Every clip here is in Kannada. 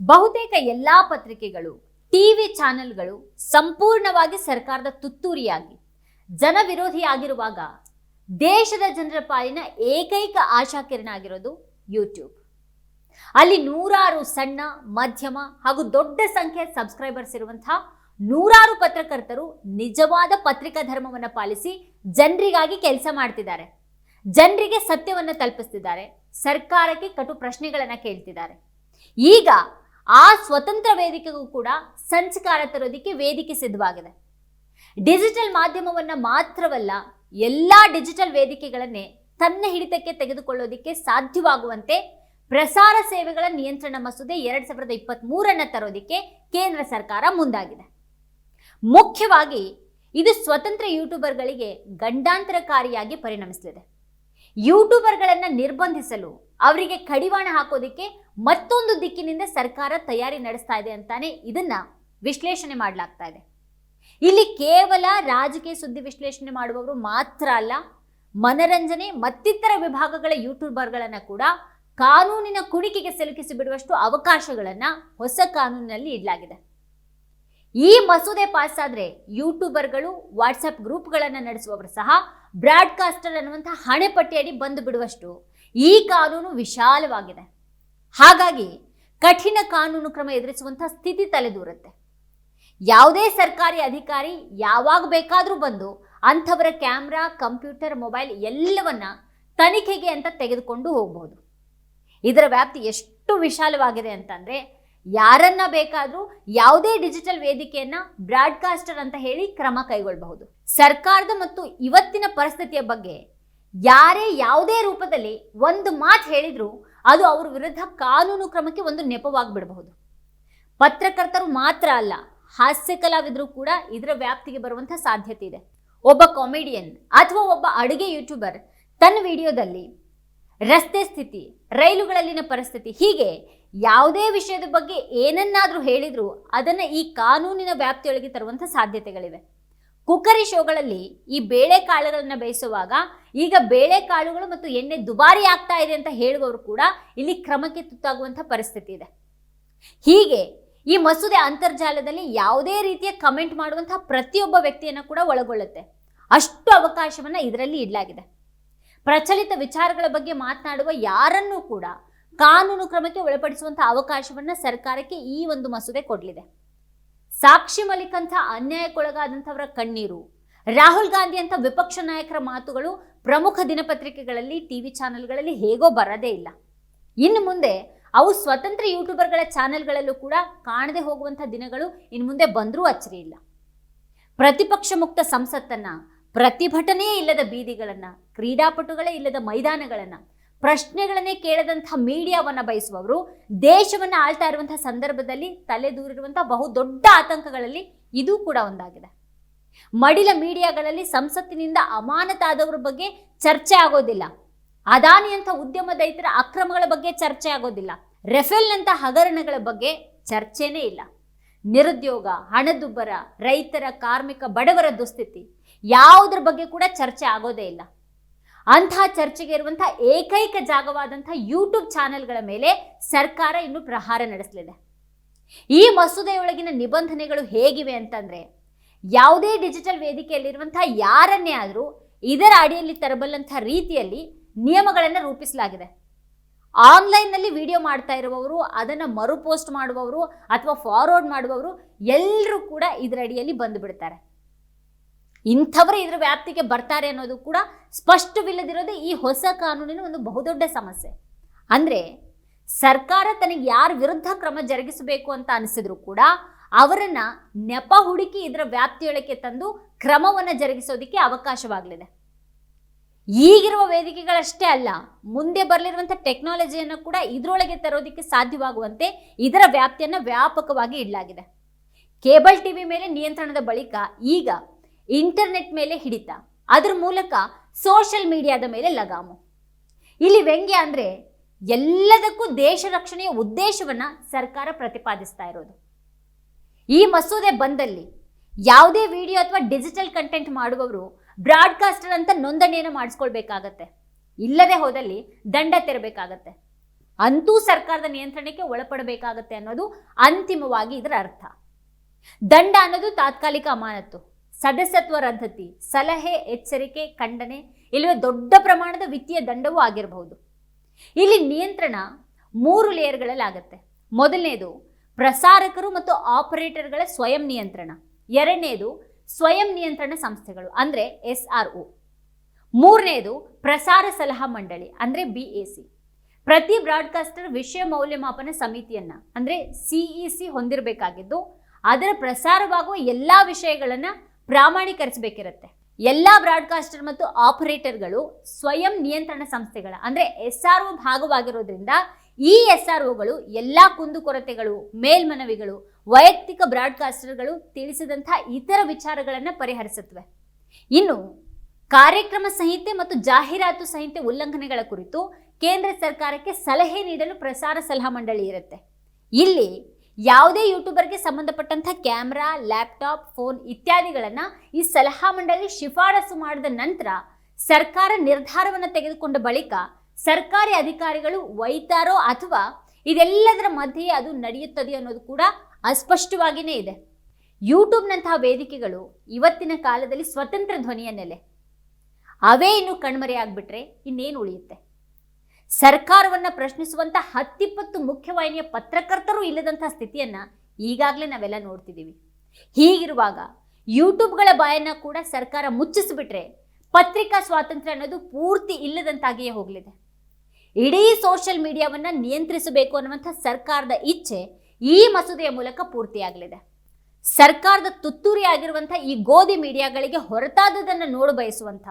ಬಹುತೇಕ ಎಲ್ಲಾ ಪತ್ರಿಕೆಗಳು, ಟಿವಿ ಚಾನೆಲ್ಗಳು ಸಂಪೂರ್ಣವಾಗಿ ಸರ್ಕಾರದ ತುತ್ತೂರಿಯಾಗಿ ಜನವಿರೋಧಿಯಾಗಿರುವಾಗ ದೇಶದ ಜನರ ಪಾಲಿನ ಏಕೈಕ ಆಶಾಕಿರಣ ಆಗಿರೋದು ಯೂಟ್ಯೂಬ್ ಅಲ್ಲಿ ನೂರಾರು ಸಣ್ಣ, ಮಧ್ಯಮ ಹಾಗೂ ದೊಡ್ಡ ಸಂಖ್ಯೆಯ ಸಬ್ಸ್ಕ್ರೈಬರ್ಸ್ ಇರುವಂತಹ ನೂರಾರು ಪತ್ರಕರ್ತರು ನಿಜವಾದ ಪತ್ರಿಕಾ ಧರ್ಮವನ್ನು ಪಾಲಿಸಿ ಜನರಿಗಾಗಿ ಕೆಲಸ ಮಾಡ್ತಿದ್ದಾರೆ. ಜನರಿಗೆ ಸತ್ಯವನ್ನು ತಲುಪಿಸ್ತಿದ್ದಾರೆ. ಸರ್ಕಾರಕ್ಕೆ ಕಟು ಪ್ರಶ್ನೆಗಳನ್ನ ಕೇಳ್ತಿದ್ದಾರೆ. ಈಗ ಆ ಸ್ವತಂತ್ರ ವೇದಿಕೆಗೂ ಕೂಡ ಸಂಚಕಾರ ತರೋದಕ್ಕೆ ವೇದಿಕೆ ಸಿದ್ಧವಾಗಿದೆ. ಡಿಜಿಟಲ್ ಮಾಧ್ಯಮವನ್ನ ಮಾತ್ರವಲ್ಲ, ಎಲ್ಲ ಡಿಜಿಟಲ್ ವೇದಿಕೆಗಳನ್ನೇ ತನ್ನ ಹಿಡಿತಕ್ಕೆ ತೆಗೆದುಕೊಳ್ಳೋದಿಕ್ಕೆ ಸಾಧ್ಯವಾಗುವಂತೆ ಪ್ರಸಾರ ಸೇವೆಗಳ ನಿಯಂತ್ರಣ ಮಸೂದೆ ಎರಡ್ ಸಾವಿರದ ಇಪ್ಪತ್ತ್ ಮೂರನ್ನ ತರೋದಿಕ್ಕೆ ಕೇಂದ್ರ ಸರ್ಕಾರ ಮುಂದಾಗಿದೆ. ಮುಖ್ಯವಾಗಿ ಇದು ಸ್ವತಂತ್ರ ಯೂಟ್ಯೂಬರ್ಗಳಿಗೆ ಗಂಡಾಂತರಕಾರಿಯಾಗಿ ಪರಿಣಮಿಸಲಿದೆ. ಯೂಟ್ಯೂಬರ್ಗಳನ್ನ ನಿರ್ಬಂಧಿಸಲು, ಅವರಿಗೆ ಕಡಿವಾಣ ಹಾಕೋದಿಕ್ಕೆ ಮತ್ತೊಂದು ದಿಕ್ಕಿನಿಂದ ಸರ್ಕಾರ ತಯಾರಿ ನಡೆಸ್ತಾ ಇದೆ ಅಂತಾನೆ ಇದನ್ನ ವಿಶ್ಲೇಷಣೆ ಮಾಡಲಾಗ್ತಾ ಇದೆ. ಇಲ್ಲಿ ಕೇವಲ ರಾಜಕೀಯ ಸುದ್ದಿ ವಿಶ್ಲೇಷಣೆ ಮಾಡುವವರು ಮಾತ್ರ ಅಲ್ಲ, ಮನರಂಜನೆ ಮತ್ತಿತರ ವಿಭಾಗಗಳ ಯೂಟ್ಯೂಬರ್ಗಳನ್ನ ಕೂಡ ಕಾನೂನಿನ ಕುಣಿಕೆಗೆ ಸಿಲುಕಿಸಿ ಬಿಡುವಷ್ಟು ಅವಕಾಶಗಳನ್ನ ಹೊಸ ಕಾನೂನಿನಲ್ಲಿ ಇಡಲಾಗಿದೆ. ಈ ಮಸೂದೆ ಪಾಸ್ ಆದ್ರೆ ಯೂಟ್ಯೂಬರ್ಗಳು ವಾಟ್ಸಪ್ ಗ್ರೂಪ್ಗಳನ್ನು ನಡೆಸುವವರು ಸಹ ಬ್ರಾಡ್ಕಾಸ್ಟರ್ ಅನ್ನುವಂತಹ ಹಣೆಪಟ್ಟಿಯಡಿ ಬಂದು ಬಿಡುವಷ್ಟು ಈ ಕಾನೂನು ವಿಶಾಲವಾಗಿದೆ. ಹಾಗಾಗಿ ಕಠಿಣ ಕಾನೂನು ಕ್ರಮ ಎದುರಿಸುವಂತಹ ಸ್ಥಿತಿ ತಲೆದೂರುತ್ತೆ. ಯಾವುದೇ ಸರ್ಕಾರಿ ಅಧಿಕಾರಿ ಯಾವಾಗ ಬೇಕಾದರೂ ಬಂದು ಅಂಥವರ ಕ್ಯಾಮ್ರಾ, ಕಂಪ್ಯೂಟರ್, ಮೊಬೈಲ್ ಎಲ್ಲವನ್ನ ತನಿಖೆಗೆ ಅಂತ ತೆಗೆದುಕೊಂಡು ಹೋಗಬಹುದು ಇದರ ವ್ಯಾಪ್ತಿ ಎಷ್ಟು ವಿಶಾಲವಾಗಿದೆ ಅಂತಂದರೆ ಯಾರನ್ನ ಬೇಕಾದರೂ ಯಾವುದೇ ಡಿಜಿಟಲ್ ವೇದಿಕೆಯನ್ನ ಬ್ರಾಡ್ಕಾಸ್ಟರ್ ಅಂತ ಹೇಳಿ ಕ್ರಮ ಕೈಗೊಳ್ಳಬಹುದು ಸರ್ಕಾರದ ಮತ್ತು ಇವತ್ತಿನ ಪರಿಸ್ಥಿತಿಯ ಬಗ್ಗೆ ಯಾರೇ ಯಾವುದೇ ರೂಪದಲ್ಲಿ ಒಂದು ಮಾತು ಹೇಳಿದ್ರು ಅದು ಅವ್ರ ವಿರುದ್ಧ ಕಾನೂನು ಕ್ರಮಕ್ಕೆ ಒಂದು ನೆಪವಾಗಿಬಿಡಬಹುದು. ಪತ್ರಕರ್ತರು ಮಾತ್ರ ಅಲ್ಲ, ಹಾಸ್ಯ ಕಲಾವಿದರು ಕೂಡ ಇದರ ವ್ಯಾಪ್ತಿಗೆ ಬರುವಂತಹ ಸಾಧ್ಯತೆ ಇದೆ. ಒಬ್ಬ ಕಾಮಿಡಿಯನ್ ಅಥವಾ ಒಬ್ಬ ಅಡುಗೆ ಯೂಟ್ಯೂಬರ್ ತನ್ನ ವಿಡಿಯೋದಲ್ಲಿ ರಸ್ತೆ ಸ್ಥಿತಿ, ರೈಲುಗಳಲ್ಲಿನ ಪರಿಸ್ಥಿತಿ, ಹೀಗೆ ಯಾವುದೇ ವಿಷಯದ ಬಗ್ಗೆ ಏನನ್ನಾದರೂ ಹೇಳಿದರೂ ಅದನ್ನು ಈ ಕಾನೂನಿನ ವ್ಯಾಪ್ತಿಯೊಳಗೆ ತರುವಂಥ ಸಾಧ್ಯತೆಗಳಿವೆ. ಕುಕ್ಕರಿ ಶೋಗಳಲ್ಲಿ ಈ ಬೇಳೆಕಾಳುಗಳನ್ನು ಬೇಯಿಸುವಾಗ ಈಗ ಬೇಳೆಕಾಳುಗಳು ಮತ್ತು ಎಣ್ಣೆ ದುಬಾರಿ ಆಗ್ತಾ ಇದೆ ಅಂತ ಹೇಳುವವರು ಕೂಡ ಇಲ್ಲಿ ಕ್ರಮಕ್ಕೆ ತುತ್ತಾಗುವಂಥ ಪರಿಸ್ಥಿತಿ ಇದೆ. ಹೀಗೆ ಈ ಮಸೂದೆ ಅಂತರ್ಜಾಲದಲ್ಲಿ ಯಾವುದೇ ರೀತಿಯ ಕಮೆಂಟ್ ಮಾಡುವಂತಹ ಪ್ರತಿಯೊಬ್ಬ ವ್ಯಕ್ತಿಯನ್ನು ಕೂಡ ಒಳಗೊಳ್ಳುತ್ತೆ. ಅಷ್ಟು ಅವಕಾಶವನ್ನ ಇದರಲ್ಲಿ ಇಡಲಾಗಿದೆ. ಪ್ರಚಲಿತ ವಿಚಾರಗಳ ಬಗ್ಗೆ ಮಾತನಾಡುವ ಯಾರನ್ನೂ ಕೂಡ ಕಾನೂನು ಕ್ರಮಕ್ಕೆ ಒಳಪಡಿಸುವಂತಹ ಅವಕಾಶವನ್ನ ಸರ್ಕಾರಕ್ಕೆ ಈ ಒಂದು ಮಸೂದೆ ಕೊಡಲಿದೆ. ಸಾಕ್ಷಿ ಮಲಿಕ್ ಅಂತ ಅನ್ಯಾಯಕ್ಕೊಳಗಾದಂಥವರ ಕಣ್ಣೀರು, ರಾಹುಲ್ ಗಾಂಧಿ ಅಂತ ವಿಪಕ್ಷ ನಾಯಕರ ಮಾತುಗಳು ಪ್ರಮುಖ ದಿನಪತ್ರಿಕೆಗಳಲ್ಲಿ, ಟಿವಿ ಚಾನೆಲ್ಗಳಲ್ಲಿ ಹೇಗೋ ಬರದೇ ಇಲ್ಲ. ಇನ್ನು ಮುಂದೆ ಅವು ಸ್ವತಂತ್ರ ಯೂಟ್ಯೂಬರ್ಗಳ ಚಾನೆಲ್ಗಳಲ್ಲೂ ಕೂಡ ಕಾಣದೆ ಹೋಗುವಂಥ ದಿನಗಳು ಇನ್ನು ಮುಂದೆ ಬಂದರೂ ಅಚ್ಚರಿ ಇಲ್ಲ. ಪ್ರತಿಪಕ್ಷ ಮುಕ್ತ ಸಂಸತ್ತನ್ನ, ಪ್ರತಿಭಟನೆಯೇ ಇಲ್ಲದ ಬೀದಿಗಳನ್ನ, ಕ್ರೀಡಾಪಟುಗಳೇ ಇಲ್ಲದ ಮೈದಾನಗಳನ್ನ, ಪ್ರಶ್ನೆಗಳನ್ನೇ ಕೇಳದಂಥ ಮೀಡಿಯಾವನ್ನು ಬಯಸುವವರು, ದೇಶವನ್ನು ಆಳ್ತಾ ಇರುವಂಥ ಸಂದರ್ಭದಲ್ಲಿ ತಲೆದೂರಿರುವಂಥ ಬಹುದೊಡ್ಡ ಆತಂಕಗಳಲ್ಲಿ ಇದೂ ಕೂಡ ಒಂದಾಗಿದೆ. ಮಡಿಲ ಮೀಡಿಯಾಗಳಲ್ಲಿ ಸಂಸತ್ತಿನಿಂದ ಅಮಾನತಾದವರ ಬಗ್ಗೆ ಚರ್ಚೆ ಆಗೋದಿಲ್ಲ. ಅದಾನಿಯಂಥ ಉದ್ಯಮ ದೈತರ ಅಕ್ರಮಗಳ ಬಗ್ಗೆ ಚರ್ಚೆ ಆಗೋದಿಲ್ಲ. ರೆಫೆಲ್ನಂಥ ಹಗರಣಗಳ ಬಗ್ಗೆ ಚರ್ಚೆನೇ ಇಲ್ಲ. ನಿರುದ್ಯೋಗ, ಹಣದುಬ್ಬರ, ರೈತರ ಕಾರ್ಮಿಕ ಬಡವರ ದುಸ್ಥಿತಿ ಯಾವುದ್ರ ಬಗ್ಗೆ ಕೂಡ ಚರ್ಚೆ ಆಗೋದೇ ಇಲ್ಲ. ಅಂತಹ ಚರ್ಚೆಗೆ ಇರುವಂತಹ ಏಕೈಕ ಜಾಗವಾದಂತಹ ಯೂಟ್ಯೂಬ್ ಚಾನೆಲ್ಗಳ ಮೇಲೆ ಸರ್ಕಾರ ಇನ್ನು ಪ್ರಹಾರ ನಡೆಸಲಿದೆ. ಈ ಮಸೂದೆಯೊಳಗಿನ ನಿಬಂಧನೆಗಳು ಹೇಗಿವೆ ಅಂತಂದ್ರೆ ಯಾವುದೇ ಡಿಜಿಟಲ್ ವೇದಿಕೆಯಲ್ಲಿರುವಂತಹ ಯಾರನ್ನೇ ಆದರೂ ಇದರ ಅಡಿಯಲ್ಲಿ ತರಬಲ್ಲಂತಹ ರೀತಿಯಲ್ಲಿ ನಿಯಮಗಳನ್ನು ರೂಪಿಸಲಾಗಿದೆ. ಆನ್ಲೈನ್ನಲ್ಲಿ ವಿಡಿಯೋ ಮಾಡ್ತಾ ಇರುವವರು, ಅದನ್ನು ಮರುಪೋಸ್ಟ್ ಮಾಡುವವರು ಅಥವಾ ಫಾರ್ವರ್ಡ್ ಮಾಡುವವರು ಎಲ್ಲರೂ ಕೂಡ ಇದರ ಅಡಿಯಲ್ಲಿ ಬಂದು ಬಿಡ್ತಾರೆ ಇಂಥವರು ಇದರ ವ್ಯಾಪ್ತಿಗೆ ಬರ್ತಾರೆ ಅನ್ನೋದು ಕೂಡ ಸ್ಪಷ್ಟವಿಲ್ಲದಿರೋದೇ ಈ ಹೊಸ ಕಾನೂನಿನ ಒಂದು ಬಹುದೊಡ್ಡ ಸಮಸ್ಯೆ. ಅಂದರೆ ಸರ್ಕಾರ ತನಗೆ ಯಾರ ವಿರುದ್ಧ ಕ್ರಮ ಜರುಗಿಸಬೇಕು ಅಂತ ಅನಿಸಿದ್ರು ಕೂಡ ಅವರನ್ನ ನೆಪ ಹುಡುಕಿ ಇದರ ವ್ಯಾಪ್ತಿಯೊಳಕ್ಕೆ ತಂದು ಕ್ರಮವನ್ನು ಜರುಗಿಸೋದಕ್ಕೆ ಅವಕಾಶವಾಗಲಿದೆ. ಈಗಿರುವ ವೇದಿಕೆಗಳಷ್ಟೇ ಅಲ್ಲ, ಮುಂದೆ ಬರಲಿರುವಂಥ ಟೆಕ್ನಾಲಜಿಯನ್ನು ಕೂಡ ಇದರೊಳಗೆ ತರೋದಕ್ಕೆ ಸಾಧ್ಯವಾಗುವಂತೆ ಇದರ ವ್ಯಾಪ್ತಿಯನ್ನು ವ್ಯಾಪಕವಾಗಿ ಇಡಲಾಗಿದೆ. ಕೇಬಲ್ ಟಿವಿ ಮೇಲೆ ನಿಯಂತ್ರಣದ ಬಳಿಕ ಈಗ ಇಂಟರ್ನೆಟ್ ಮೇಲೆ ಹಿಡಿತ, ಅದರ ಮೂಲಕ ಸೋಷಿಯಲ್ ಮೀಡಿಯಾದ ಮೇಲೆ ಲಗಾಮು. ಇಲ್ಲಿ ವ್ಯಂಗ್ಯ ಅಂದರೆ ಎಲ್ಲದಕ್ಕೂ ದೇಶ ರಕ್ಷಣೆಯ ಉದ್ದೇಶವನ್ನು ಸರ್ಕಾರ ಪ್ರತಿಪಾದಿಸ್ತಾ ಇರೋದು. ಈ ಮಸೂದೆ ಬಂದಲ್ಲಿ ಯಾವುದೇ ವಿಡಿಯೋ ಅಥವಾ ಡಿಜಿಟಲ್ ಕಂಟೆಂಟ್ ಮಾಡುವವರು ಬ್ರಾಡ್ಕಾಸ್ಟರ್ ಅಂತ ನೋಂದಣಿಯನ್ನು ಮಾಡಿಸ್ಕೊಳ್ಬೇಕಾಗತ್ತೆ. ಇಲ್ಲದೆ ಹೋದಲ್ಲಿ ದಂಡ ತೆರಬೇಕಾಗತ್ತೆ. ಅಂತೂ ಸರ್ಕಾರದ ನಿಯಂತ್ರಣಕ್ಕೆ ಒಳಪಡಬೇಕಾಗತ್ತೆ ಅನ್ನೋದು ಅಂತಿಮವಾಗಿ ಇದರ ಅರ್ಥ. ದಂಡ ಅನ್ನೋದು ತಾತ್ಕಾಲಿಕ ಅಮಾನತು ಸದಸ್ಯತ್ವ ರದ್ದತಿ ಸಲಹೆ, ಎಚ್ಚರಿಕೆ, ಖಂಡನೆ ಇಲ್ಲವೇ ದೊಡ್ಡ ಪ್ರಮಾಣದ ವಿತ್ತೀಯ ದಂಡವೂ ಆಗಿರಬಹುದು. ಇಲ್ಲಿ ನಿಯಂತ್ರಣ ಮೂರು ಲೇಯರ್ಗಳಲ್ಲಿ ಆಗುತ್ತೆ ಮೊದಲನೇದು ಪ್ರಸಾರಕರು ಮತ್ತು ಆಪರೇಟರ್ಗಳ ಸ್ವಯಂ ನಿಯಂತ್ರಣ. ಎರಡನೇದು ಸ್ವಯಂ ನಿಯಂತ್ರಣ ಸಂಸ್ಥೆಗಳು, ಅಂದರೆ ಎಸ್ ಆರ್ ಒ ಮೂರನೇದು ಪ್ರಸಾರ ಸಲಹಾ ಮಂಡಳಿ, ಅಂದರೆ ಬಿ ಎ ಸಿ ಪ್ರತಿ ಬ್ರಾಡ್ಕಾಸ್ಟರ್ ವಿಷಯ ಮೌಲ್ಯಮಾಪನ ಸಮಿತಿಯನ್ನ, ಅಂದರೆ ಸಿಇಸಿ ಹೊಂದಿರಬೇಕಾಗಿದ್ದು, ಅದರ ಪ್ರಸಾರವಾಗುವ ಎಲ್ಲ ವಿಷಯಗಳನ್ನು ಪ್ರಾಮಾಣೀಕರಿಸಬೇಕಿರುತ್ತೆ. ಎಲ್ಲ ಬ್ರಾಡ್ಕಾಸ್ಟರ್ ಮತ್ತು ಆಪರೇಟರ್ಗಳು ಸ್ವಯಂ ನಿಯಂತ್ರಣ ಸಂಸ್ಥೆಗಳ, ಅಂದರೆ ಎಸ್ ಆರ್ ಒ ಭಾಗವಾಗಿರೋದ್ರಿಂದ ಈ ಎಸ್ ಆರ್ ಒಗಳು ಎಲ್ಲ ಕುಂದುಕೊರತೆಗಳು ಮೇಲ್ಮನವಿಗಳು, ವೈಯಕ್ತಿಕ ಬ್ರಾಡ್ಕಾಸ್ಟರ್ಗಳು ತಿಳಿಸಿದಂತಹ ಇತರ ವಿಚಾರಗಳನ್ನು ಪರಿಹರಿಸುತ್ತವೆ. ಇನ್ನು ಕಾರ್ಯಕ್ರಮ ಸಂಹಿತೆ ಮತ್ತು ಜಾಹೀರಾತು ಸಂಹಿತೆ ಉಲ್ಲಂಘನೆಗಳ ಕುರಿತು ಕೇಂದ್ರ ಸರ್ಕಾರಕ್ಕೆ ಸಲಹೆ ನೀಡಲು ಪ್ರಸಾರ ಸಲಹಾ ಮಂಡಳಿ ಇರುತ್ತೆ. ಇಲ್ಲಿ ಯಾವುದೇ ಯೂಟ್ಯೂಬರ್ಗೆ ಸಂಬಂಧಪಟ್ಟಂಥ ಕ್ಯಾಮ್ರಾ, ಲ್ಯಾಪ್ಟಾಪ್, ಫೋನ್ ಇತ್ಯಾದಿಗಳನ್ನು ಈ ಸಲಹಾ ಮಂಡಳಿ ಶಿಫಾರಸು ಮಾಡಿದ ನಂತರ ಸರ್ಕಾರ ನಿರ್ಧಾರವನ್ನು ತೆಗೆದುಕೊಂಡ ಬಳಿಕ ಸರ್ಕಾರಿ ಅಧಿಕಾರಿಗಳು ಒಯ್ತಾರೋ ಅಥವಾ ಇದೆಲ್ಲದರ ಮಧ್ಯೆ ಅದು ನಡೆಯುತ್ತದೆ ಅನ್ನೋದು ಕೂಡ ಅಸ್ಪಷ್ಟವಾಗಿಯೇ ಇದೆ. ಯೂಟ್ಯೂಬ್ನಂತಹ ವೇದಿಕೆಗಳು ಇವತ್ತಿನ ಕಾಲದಲ್ಲಿ ಸ್ವತಂತ್ರ ಧ್ವನಿಯ ನೆಲೆ. ಅವೇ ಇನ್ನು ಕಣ್ಮರೆಯಾಗ್ಬಿಟ್ರೆ ಇನ್ನೇನು ಉಳಿಯುತ್ತೆ? ಸರ್ಕಾರವನ್ನ ಪ್ರಶ್ನಿಸುವಂಥ ಹತ್ತಿಪ್ಪತ್ತು ಮುಖ್ಯವಾಹಿನಿಯ ಪತ್ರಕರ್ತರು ಇಲ್ಲದಂಥ ಸ್ಥಿತಿಯನ್ನ ಈಗಾಗಲೇ ನಾವೆಲ್ಲ ನೋಡ್ತಿದ್ದೀವಿ. ಹೀಗಿರುವಾಗ ಯೂಟ್ಯೂಬ್ಗಳ ಬಾಯನ್ನ ಕೂಡ ಸರ್ಕಾರ ಮುಚ್ಚಿಸಿಬಿಟ್ರೆ ಪತ್ರಿಕಾ ಸ್ವಾತಂತ್ರ್ಯ ಅನ್ನೋದು ಪೂರ್ತಿ ಇಲ್ಲದಂತಾಗಿಯೇ ಹೋಗಲಿದೆ. ಇಡೀ ಸೋಷಿಯಲ್ ಮೀಡಿಯಾವನ್ನ ನಿಯಂತ್ರಿಸಬೇಕು ಅನ್ನುವಂಥ ಸರ್ಕಾರದ ಇಚ್ಛೆ ಈ ಮಸೂದೆಯ ಮೂಲಕ ಪೂರ್ತಿಯಾಗಲಿದೆ. ಸರ್ಕಾರದ ತುತ್ತೂರಿ ಆಗಿರುವಂಥ ಈ ಗೋಧಿ ಮೀಡಿಯಾಗಳಿಗೆ ಹೊರತಾದದನ್ನು ನೋಡು ಬಯಸುವಂಥ,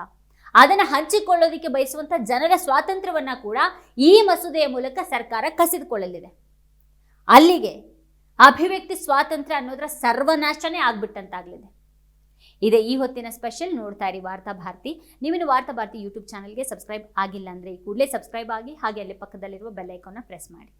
ಅದನ್ನು ಹಂಚಿಕೊಳ್ಳೋದಕ್ಕೆ ಬಯಸುವಂಥ ಜನರ ಸ್ವಾತಂತ್ರ್ಯವನ್ನ ಕೂಡ ಈ ಮಸೂದೆಯ ಮೂಲಕ ಸರ್ಕಾರ ಕಸಿದುಕೊಳ್ಳಲಿದೆ. ಅಲ್ಲಿಗೆ ಅಭಿವ್ಯಕ್ತಿ ಸ್ವಾತಂತ್ರ್ಯ ಅನ್ನೋದರ ಸರ್ವನಾಶನೇ ಆಗ್ಬಿಟ್ಟಂತಾಗಲಿದೆ. ಇದೇ ಈ ಹೊತ್ತಿನ ಸ್ಪೆಷಲ್ ನೋಡ್ತಾ ಇರಿ ವಾರ್ತಾ ಭಾರತಿ. ನೀವಿನ್ನು ವಾರ್ತಾ ಭಾರತಿ ಯೂಟ್ಯೂಬ್ ಚಾನಲ್ಗೆ ಸಬ್ಸ್ಕ್ರೈಬ್ ಆಗಿಲ್ಲ ಅಂದರೆ ಕೂಡಲೇ ಸಬ್ಸ್ಕ್ರೈಬ್ ಆಗಿ ಹಾಗೆ ಅಲ್ಲಿ ಪಕ್ಕದಲ್ಲಿರುವ ಬೆಲ್ ಐಕಾನ್ನ ಪ್ರೆಸ್ ಮಾಡಿ.